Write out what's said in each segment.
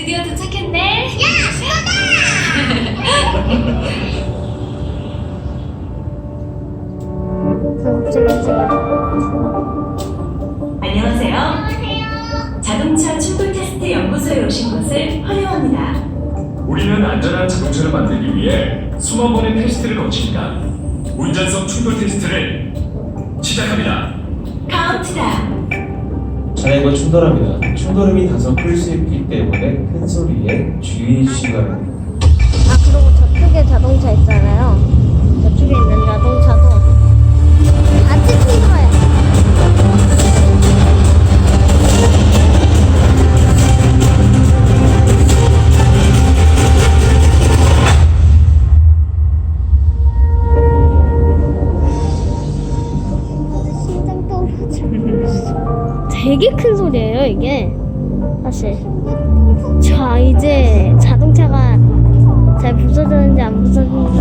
드디어 도착했네. 안녕하세요. 자동차 충돌 테스트 연구소에 오신 것을 환영합니다. 우리는 안전한 자동차를 만들기 위해 수만 번의 테스트를 거칩니다. 운전성 충돌 테스트를 시작합니다. 카운트다운. 차량과 충돌합니다. 충돌음이 다소 클 수 있기 때문에 큰 소리에 주의해 주시기 바랍니다. 아 그리고 저쪽에 자동차 있잖아요. 저쪽에 있는 자동차 되게 큰 소리예요 이게 사실. 자 이제 자동차가 잘 부서졌는지 안 부서졌는지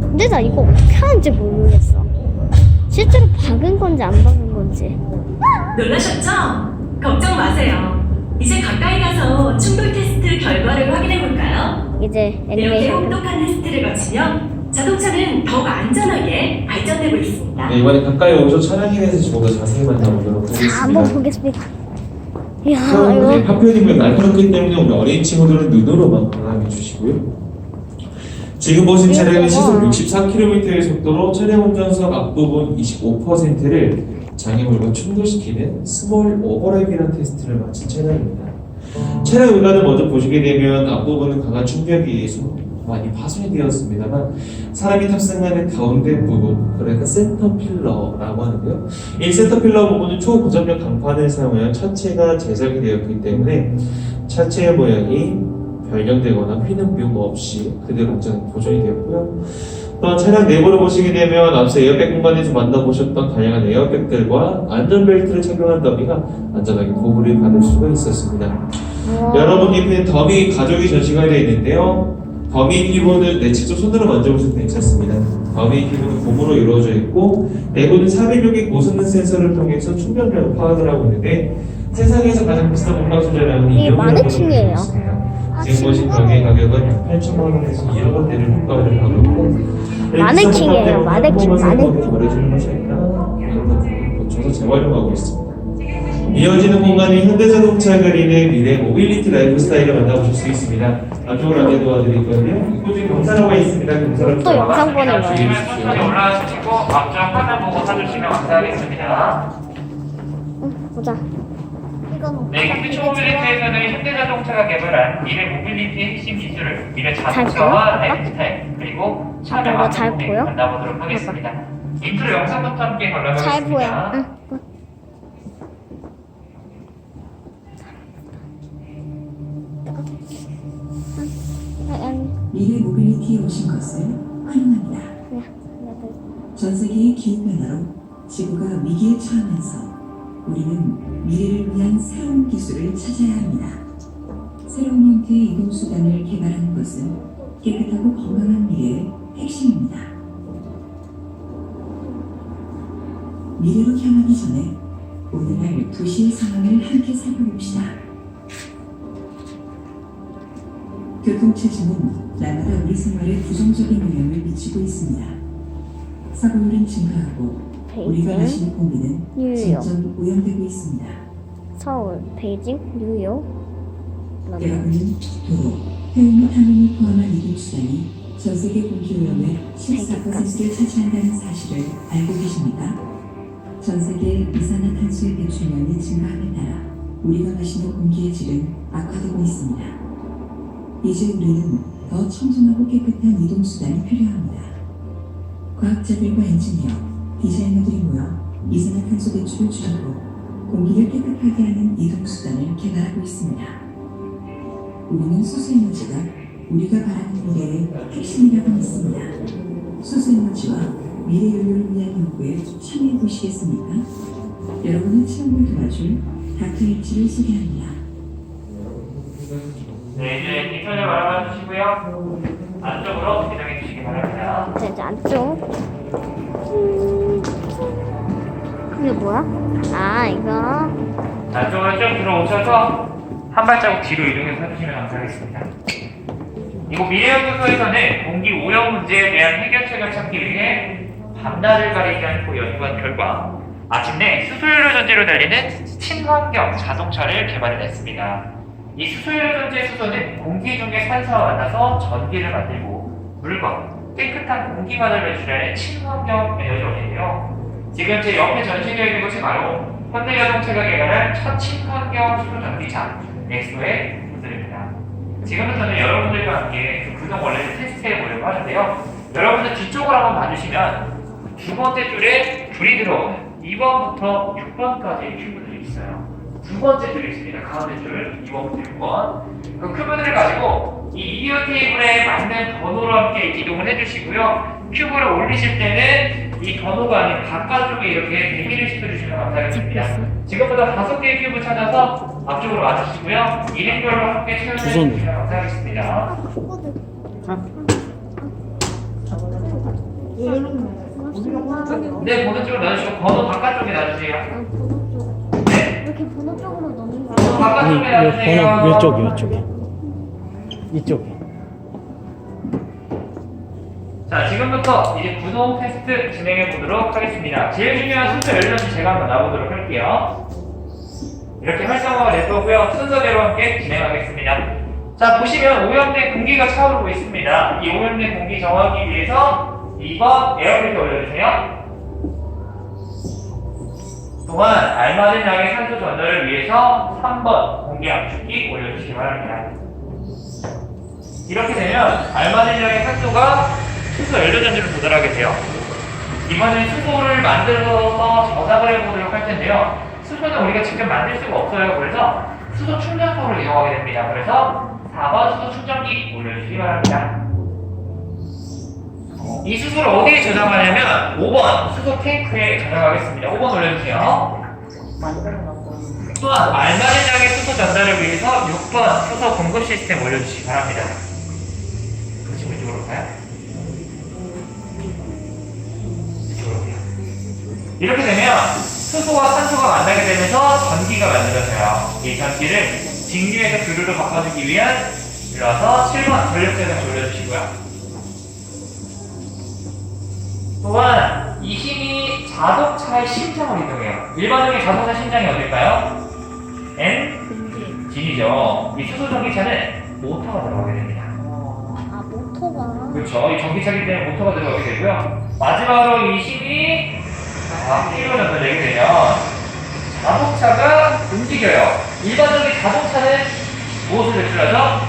근데 나 이거 어떻게 하는지 모르겠어 실제로 박은 건지 안 박은 건지 놀라셨죠? 걱정 마세요. 이제 가까이 가서 충돌 테스트 결과를 확인해 볼까요? 이제 이렇게 혹독한 테스트를 거치면 자동차는 더욱 안전하게 발전되고 있습니다. 네, 이번에 가까이 오셔 차량에 대해서 조금 더 자세히 만나보도록 자 한번 하겠습니다. 보겠습니다 이야 네, 이거 파편임은 날카롭기 때문에 우리 어린 친구들은 눈으로만 관람해 주시고요. 지금 보신 차량은 시속 64km의 속도로 차량 운전석 앞부분 25%를 장애물과 충돌시키는 스몰 오버랩이라는 테스트를 마친 차량입니다. 차량 외관을 먼저 보시게 되면 앞부분은 강한 충격에 의해서 많이 파손이 되었습니다만 사람이 탑승하는 가운데 부분 그러니까 센터 필러라고 하는데요. 이 센터 필러 부분은 초고점력 강판을 사용하여 차체가 제작이 되었기 때문에 차체의 모양이 변경되거나 휘는 비움 없이 그대로 안전히 보존이 되었고요. 또한 차량 내부를 보시게 되면 앞서 에어백 공간에서 만나보셨던 다양한 에어백들과 안전벨트를 착용한 더미가 안전하게 보호를 받을 수가 있었습니다. 여러분 옆에 더미 가족이 전시가 되어 있는데요. 더미 피부는 내 직접 손으로 만져보셔도 괜찮습니다. 더미 피부는 고무로 이루어져 있고 내부는 400여 고성능 센서를 통해서 충전력을 파악을 하고 있는데 세상에서 가장 비싼 이용을 마네킹이에요. 하고 있습니다. 지금 보신 가게 가격은 약 8천만 원에서 1억 원대를 평가를 하고 있고 마네킹이에요, 마네킹, 마네킹. 버려지는 것이 아니라 고쳐서 재활용하고 있습니다. 이어지는 공간이 현대자동차 그리는 미래 모빌리티 라이프 스타일을 만나보실 수 있습니다. 앞쪽으로 안내 도와드릴 건데요. 이곳에 경사로가 있습니다. 경사로 또 영상 천천히 주십시오. 올라가시고 앞쪽 화면 보고 사주시면 감사하겠습니다. 응, 보자 네, 현대차 모빌리티에서는 현대자동차가 개발한 미래 모빌리티의 핵심 기술을 미래 자동차와? 라이프스타일 그리고 차량 잘 안전에 보여? 만나보도록 하겠습니다. 인트로 영상부터 함께 관람하겠습니다. 잘 보여 응. 미래 모빌리티에 오신 것을 환영합니다. 전 세계의 기후 변화로 지구가 위기에 처하면서 우리는 미래를 위한 새로운 기술을 찾아야 합니다. 새로운 형태의 이동 수단을 개발하는 것은 깨끗하고 건강한 미래의 핵심입니다. 미래로 향하기 전에 오늘날 도시의 상황을 함께 살펴봅시다. 교통 체증은 날마다 우리 생활에 부정적인 영향을 미치고 있습니다. 사고율은 증가하고 우리가 마시는 공기는 뉴욕 점점 오염되고 있습니다. 서울 베이징 뉴욕 그다음에 여러분은 도로, 해운 및 항공을 포함한 이동수단이 전 세계 공기 오염의 14%를 차지한다는 사실을 알고 계십니까? 전 세계 이산화탄소의 배출량이 증가함에 따라 우리가 마시는 공기의 질은 악화되고 있습니다. 이제 우리는 더 청정하고 깨끗한 이동수단이 필요합니다. 과학자들과 엔지니어, 디자이너들이 모여 이산화탄소 배출을 줄이고 공기를 깨끗하게 하는 이동수단을 개발하고 있습니다. 우리는 수소에너지가 우리가 바라는 미래의 핵심이라고 믿습니다. 수소에너지와 미래 연료를 위한 연구에 참여해 보시겠습니까? 여러분의 체험을 도와줄 다크 엣지를 소개합니다. 네, 이제 뒷편을 주시고요. 안쪽으로 이동해 주시기 바랍니다. 자, 이제 안쪽 음, 이게 뭐야? 아 이거 안쪽으로 쭉 들어오셔서 한 발자국 뒤로 이동해서 해주시면 감사하겠습니다. 이곳 미래연구소에서는 공기 오염 문제에 대한 해결책을 찾기 위해 밤낮을 가리지 않고 연구한 결과 마침내 수소연료 전지로 달리는 친환경 자동차를 개발해냈습니다. 이 수소연료 전지의 수소는 공기 중에 산소와 만나서 전기를 만들고 물과 깨끗한 공기만을 배출하는 친환경 에너지원인데요. 지금 제 옆에 전시되어 있는 것이 바로 현대자동차가 개발한 첫 친환경 수소 전기차 넥소의 모습입니다. 지금부터는 여러분들과 함께 그 구동 원리를 테스트해 보려고 하는데요. 여러분들 뒤쪽을 한번 봐주시면 두 번째 줄에 불이 들어오는 2번부터 6번까지 큐브들이 있어요. 두 번째 줄이 있습니다. 가운데 줄 2번부터 6번. 그 큐브들을 가지고 이 이디오 테이블에 맞는 번호로 함께 이동을 해주시고요. 큐브를 올리실 때는 이 번호가 아닌 바깥쪽에 이렇게 대기를 시켜주시면 감사하겠습니다. 지금부터 다섯 개의 큐브 찾아서 앞쪽으로 와주시고요. 일행별로 함께 채워주시면 감사하겠습니다. 네, 번호 쪽으로 놔주시고 번호 바깥쪽에 놔주세요. 네, 이렇게 번호 쪽으로 넣는 거. 번호 아니 이쪽이 이쪽이 이쪽이 자, 지금부터 이제 구동 테스트 진행해 보도록 하겠습니다. 제일 중요한 순서 열렸지 제가 한번 나오도록 할게요. 이렇게 활성화가 될 거고요. 순서대로 함께 진행하겠습니다. 자, 보시면 오염된 공기가 차오르고 있습니다. 이 오염된 공기 정화하기 위해서 2번 에어필터 올려주세요. 또한 알맞은 양의 산소 전달을 위해서 3번 공기 압축기 올려주시기 바랍니다. 이렇게 되면 알맞은 양의 산소가 수소 연료전지로 도달하게 돼요. 이번엔 수소를 만들어서 저장을 해보도록 할 텐데요. 수소는 우리가 직접 만들 수가 없어요. 그래서 수소 충전소를 이용하게 됩니다. 그래서 4번 수소 충전기 올려주시기 바랍니다. 이 수소를 어디에 저장하냐면 5번 수소 탱크에 저장하겠습니다. 5번 올려주세요. 또한 양의 수소 전달을 위해서 6번 수소 공급 시스템 올려주시기 바랍니다. 그렇지, 이쪽으로 가요? 이쪽으로 오세요. 이렇게 되면 수소와 산소가 만나게 되면서 전기가 만들어져요. 이 전기를 직류에서 교류로 바꿔주기 위한 일어서 7번 전력제동 돌려주시고요. 또한 이 힘이 자동차의 심장을 이동해요. 일반적인 자동차 심장이 어딜까요? N? G이죠. 이 수소 전기차는 모터가 들어가게 됩니다. 아 모터가. 그렇죠. 이 전기차기 때문에 모터가 들어가게 되고요. 마지막으로 이 힘이 바퀴로 전달되게 되면 자동차가 움직여요. 일반적인 자동차는 무엇을 배출하죠?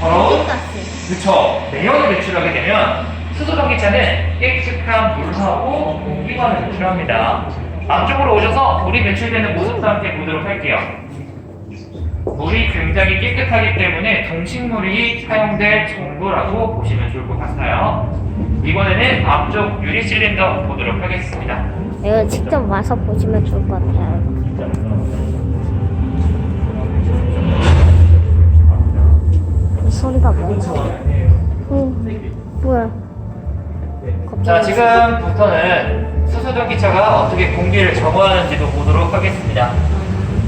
바로 가스. 그렇죠. 내연을 배출하게 되면 수소 전기차는 깨끗한 물하고 공기만을 배출합니다. 앞쪽으로 오셔서 물이 배출되는 모습도 함께 보도록 할게요. 물이 굉장히 깨끗하기 때문에 동식물이 사용될 정도라고 보시면 좋을 것 같아요. 이번에는 앞쪽 유리 실린더 보도록 하겠습니다. 이거 직접 와서 보시면 좋을 것 같아요. 이 소리가 뭐지? 응, 뭐야? 자, 지금부터는 수소전 기차가 어떻게 공기를 정화하는지도 보도록 하겠습니다.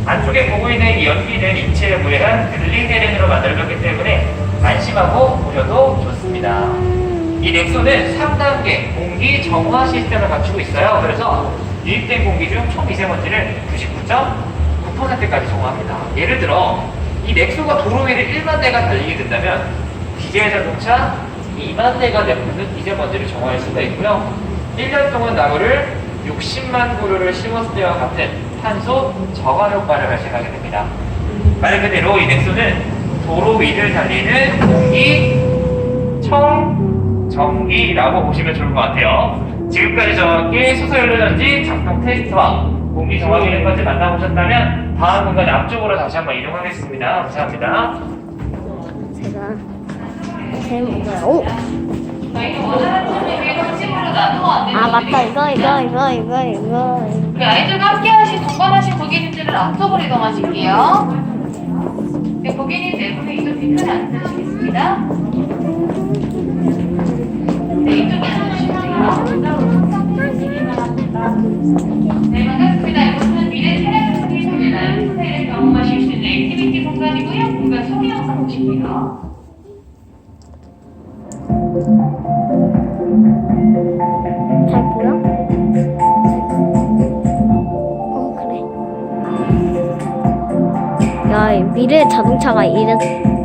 안쪽에 보고 있는 이 연기는 인체에 무해한 글리세린으로 만들어졌기 때문에 안심하고 보셔도 좋습니다. 이 넥소는 3단계 공기 정화 시스템을 갖추고 있어요. 그래서 유입된 공기 중 총 미세먼지를 99.9%까지 정화합니다. 예를 들어 이 넥소가 도로 위를 1만 대가 달리게 된다면 디젤 자동차 2만 대가 내뿜는 미세먼지를 정화할 수가 있고요. 1년 동안 나무를 60만 그루를 심었을 때와 같은 탄소 저하 효과를 발생하게 됩니다. 말 그대로 이 넥소는 도로 위를 달리는 공기 청정기라고 보시면 좋을 것 같아요. 지금까지 함께 수소연료전지 작동 테스트와 공기 정화 기능까지 만나보셨다면 다음 공간 앞쪽으로 다시 한번 이동하겠습니다. 감사합니다. 제가 제일 뭐야? 오, 아 맞다 이거 이거 이거 이거 이거. 우리 아이들과 함께 하신 동반하신 고객님들은 앞쪽으로 이동하실게요. 네, 고객님 네 분의 이쪽 뒤편에 앉으시겠습니다. 네, 이쪽 앉으시고요. 미래 자동차가 이렇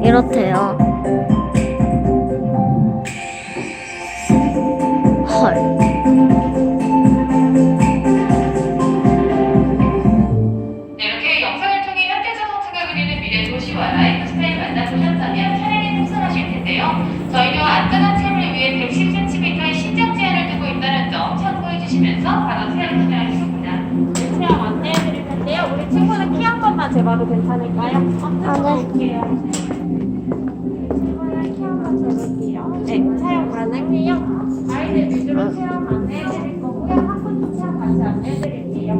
이렇대요. 재봐도 괜찮을까요? 아, 네. 네, 사용 가능해요. 아이들 위주로 체험 안내해드릴 거고요. 한 분도 체험 같이 안내해드릴게요.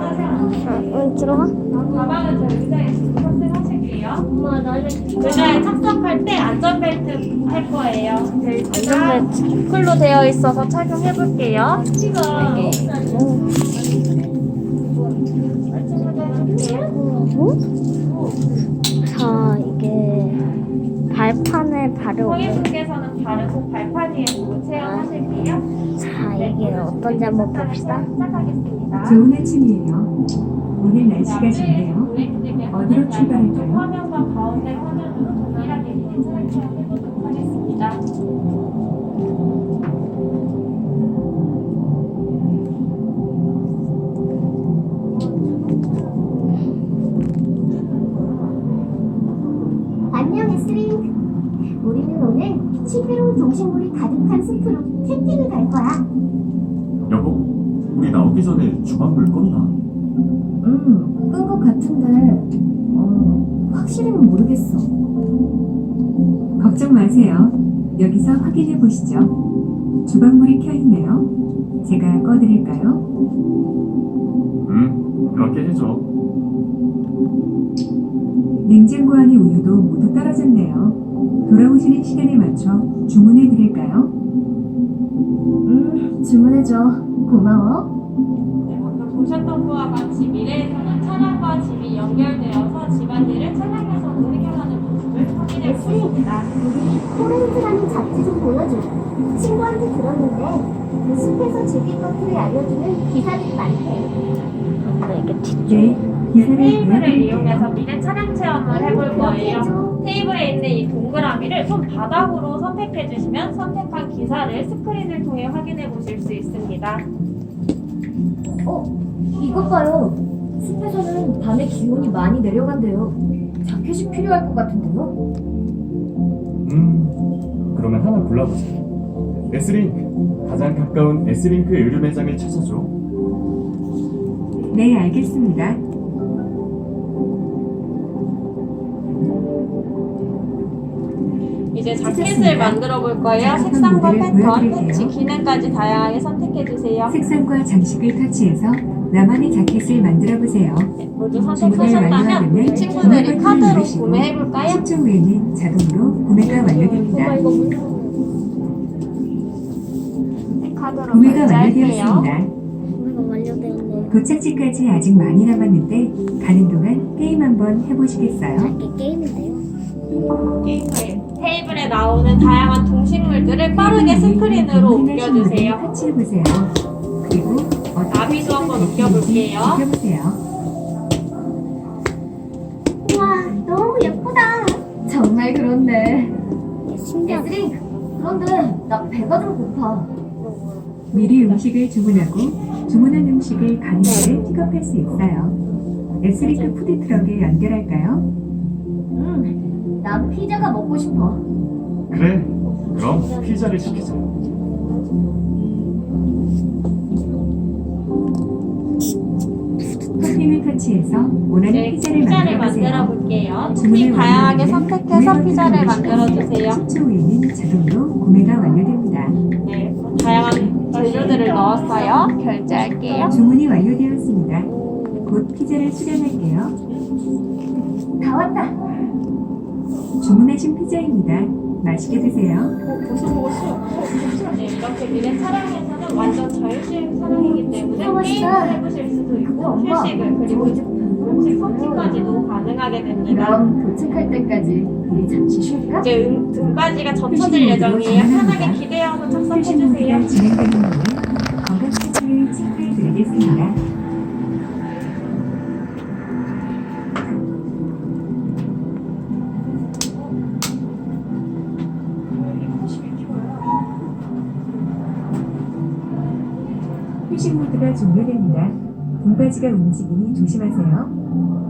하세요. 응, 들어가. 가방은 저 의자에 두고 탑승하실게요. 엄마 나는 의자에 착석할 때 안전벨트 할 거예요. 벨트가 안전벨트. 부클로 되어 있어서 착용해볼게요. 지금 어떤지 한번 봅시다. 좋은 아침이에요. 오늘 날씨가 좋네요. 어디로 출발할까요? 화면과 가운데 화면으로 동일하게 미니 차량 체험해보도록 하겠습니다. 안녕 에스링 우리는 오늘 신비로운 동식물이 가득한 숲으로 캠핑을 갈 거야 우리 나오기 전에 주방불 껐나? 음, 끈 것 같은데 어, 확실히는 모르겠어 걱정 마세요. 여기서 확인해 보시죠. 주방불이 켜 있네요. 제가 꺼드릴까요? 응, 그렇게 해줘. 냉장고 안의 우유도 모두 떨어졌네요. 돌아오시는 시간에 맞춰 주문해 드릴까요? 음, 주문해줘. 고마워. 네, 방금 보셨던 거와 같이 미래에서는 차량과 집이 연결되어서 집안일을 차량에서도 해결하는 모습을 확인해 보십니다. 포렌트라는 잡지 좀 보여줘. 친구한테 들었는데 그 숲에서 즐길 것들을 알려주는 기사들이 많대 근데 이게 뒤 네, 기사를 테이블을. 이용해서 미래 차량 체험을 해볼 거예요. 테이블에 있는 이 동그라미를 손 바닥으로 선택해 주시면 선택한 기사를 스크린을 통해 확인해 보실 수 있습니다. 어, 이것 봐요 숲에서는 밤에 기온이 많이 내려간대요 자켓이 필요할 것 같은데요 음, 그러면 하나 골라보자. S링크. 가장 가까운 S링크 의류 매장을 찾아줘. 네, 알겠습니다. 이제. 자켓을 만들어 볼 거예요. 자, 색상과 패턴. 터치, 기능까지 다양하게 선택해 주세요. 색상과 장식을 터치해서 나만의 자켓을 만들어 보세요. 네, 모두 선택하셨다면 완료하면 우리 친구들이 카드로 구매해 볼까요? 10초 후에는 자동으로 구매가 완료됩니다. 엄마 이거 문 카드로 구매가 결제할게요. 완료되었습니다. 구매가 완료되었네. 도착지까지 아직 많이 남았는데 가는 동안 게임 한번 해보시겠어요? 이게 게임인데요. 게임을 나오는 다양한 동식물들을 빠르게 스크린으로 옮겨주세요. 터치해보세요. 그리고 나비도 한번 옮겨볼게요. 지켜보세요. 우와 너무 예쁘다 정말 그런데 신기하다. 에스링 그런데 나 배가 좀 고파 미리 음식을 주문하고 주문한 음식을 가능하게 픽업할 수 있어요. 에스리크 푸드 트럭에 연결할까요? 음 난 피자가 먹고 싶어 그래. 그럼 피자를 시키자. 토핑을 터치해서 원하는 네, 피자를 피자를. 만들어 볼게요. 주문을 토핑 다양하게 선택해서 피자를 만들어 주세요. 10초 후에는 자동으로 구매가 완료됩니다. 네, 다양한 재료들을 넣었어요. 결제할게요. 주문이 완료되었습니다. 곧 피자를 수령할게요. 다 왔다 주문하신 피자입니다. 맛있게 드세요. 네, 이렇게 미래 차량에서는 완전 자율주행 차량이기 때문에 멋있다. 게임을 해보실 수도 있고 휴식을 그리고 음식 섭취까지도 가능하게 됩니다. 그럼 도착할 때까지 우리 잠시 쉴까? 이제 음, 등받이가 젖혀질 예정이에요. 편하게 기대어서 착석해주세요. 진행되는 건강 체크를 체크해 드리겠습니다. 등받이가 움직이니 조심하세요.